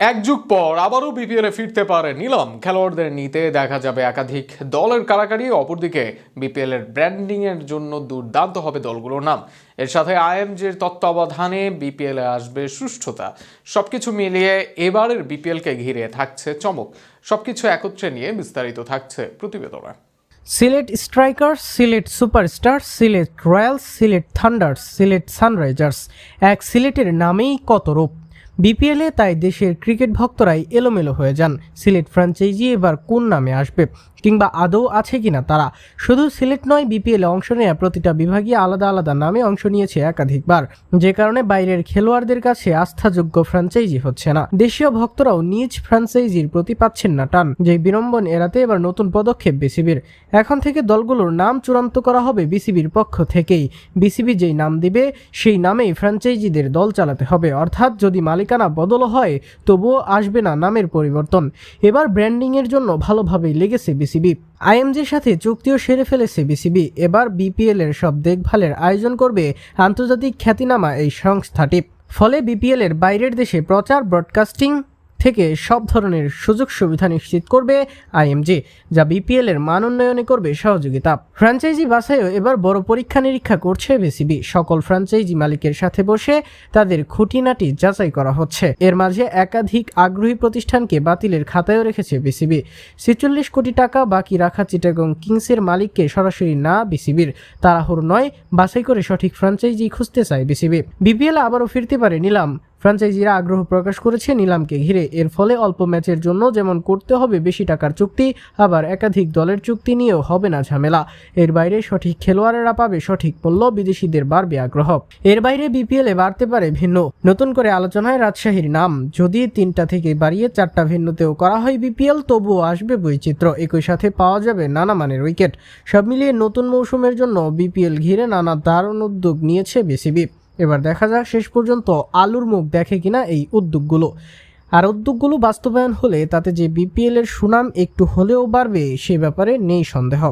এক যুগ পর আবারও বিপিএলে ফিরতে পারে নিলাম। খেলোয়াড়দের নিতে দেখা যাবে একাধিক দলের কারাকারি অপরদিকে বিপিএল এর ব্র্যান্ডিং এর জন্য দুর্দান্ত হবে দলগুলোর নাম। এর সাথে আইএমজির তত্ত্বাবধানে বিপিএল আসবে সুষ্ঠুতা। সবকিছু মিলিয়ে এবারের বিপিএল কে ঘিরে থাকছে চমক। সবকিছু একত্রে নিয়ে বিস্তারিত থাকছে প্রতিবেদনে। Sylhet strikers, Sylhet superstar, Sylhet royals, Sylhet thunders, Sylhet sunrisers, এক সিলেটের নামেই কত রূপ? বিপিএলে তাই দেশের ক্রিকেট ভক্তরাই এলোমেলো হয়ে যান। সিলেট ফ্র্যাঞ্চাইজি এবার কোন নামে আসবে? কিংবা আদৌ আছে কিনা তারা? শুধু সিলেট নয়, বিপিএলে অংশ নেওয়া প্রতিটা বিভাগই আলাদা আলাদা নামে অংশ নিয়েছে একাধিকবার। যে কারণে বাইরের খেলোয়াড়দের কাছে আস্থাযোগ্য ফ্র্যাঞ্চাইজি হচ্ছে না। দেশীয় ভক্তরাও নিজ ফ্র্যাঞ্চাইজির প্রতি পাচ্ছেন না টান, যে বিড়ম্বন এড়াতে এবার নতুন পদক্ষেপ বিসিবির। এখন থেকে দলগুলোর নাম চূড়ান্ত করা হবে বিসিবির পক্ষ থেকেই। বিসিবি যেই নাম দিবে, সেই নামেই ফ্র্যাঞ্চাইজিদের দল চালাতে হবে। অর্থাৎ যদি মালিকানা বদল হয়, তবুও আসবে না নামের পরিবর্তন। এবার ব্র্যান্ডিংয়ের জন্য ভালোভাবেই লেগেছে বিসিবি। আইএমজির সাথে চুক্তিও সেরে ফেলেছে বিসিবি। এবার বিপিএল এর সব দেখভালের আয়োজন করবে আন্তর্জাতিক খ্যাতিনামা এই সংস্থাটি। ফলে বিপিএল এর বাইরের দেশে প্রচার, ব্রডকাস্টিং থেকে সব ধরনের সুযোগ সুবিধা নিশ্চিত করবে আইএমজি, যা বিপিএল এর মান উন্নয়নে করবে সহযোগিতা। ফ্র্যাঞ্চাইজি বাছাইও এবার বড় পরীক্ষা নিরীক্ষা করছে বিসিবি। সকল ফ্র্যাঞ্চাইজি মালিকের সাথে বসে তাদের খুঁটিনাটি যাচাই করা হচ্ছে। এর মাঝে একাধিক আগ্রহী প্রতিষ্ঠানকে বাতিলের খাতায়ও রেখেছে বিসিবি। ছেচল্লিশ কোটি টাকা বাকি রাখা চিটাগং কিংসের মালিককে সরাসরি না বিসিবির। তাড়াহুড়ো নয়, বাছাই করে সঠিক ফ্র্যাঞ্চাইজি খুঁজতে চায় বিসিবি। বিপিএল আবারও ফিরতে পারে নিলাম। ফ্র্যাঞ্চাইজিরা আগ্রহ প্রকাশ করেছে নিলামকে ঘিরে। এর ফলে অল্প ম্যাচের জন্য যেমন করতে হবে বেশি টাকার চুক্তি, আবার একাধিক দলের চুক্তি নিয়েও হবে না ঝামেলা। এর বাইরে সঠিক খেলোয়াড়েরা পাবে সঠিক মূল্য, বিদেশিদের বাড়বে আগ্রহ। এর বাইরে বিপিএলে বাড়তে পারে ভিন্ন। নতুন করে আলোচনায় রাজশাহীর নাম। যদি তিনটা থেকে বাড়িয়ে চারটা ভিন্নতেও করা হয় বিপিএল, তবুও আসবে বৈচিত্র্য। একই সাথে পাওয়া যাবে নানা মানের উইকেট। সব মিলিয়ে নতুন মৌসুমের জন্য বিপিএল ঘিরে নানা দারুণ উদ্যোগ নিয়েছে বিসিবি। এবার দেখা যাক শেষ পর্যন্ত আলুর মুখ দেখে কিনা এই উদ্যোগগুলো। আর উদ্যোগগুলো বাস্তবায়ন হলে তাতে যে বিপিএল এর সুনাম একটু হলেও বাড়বে সে ব্যাপারে নেই সন্দেহ।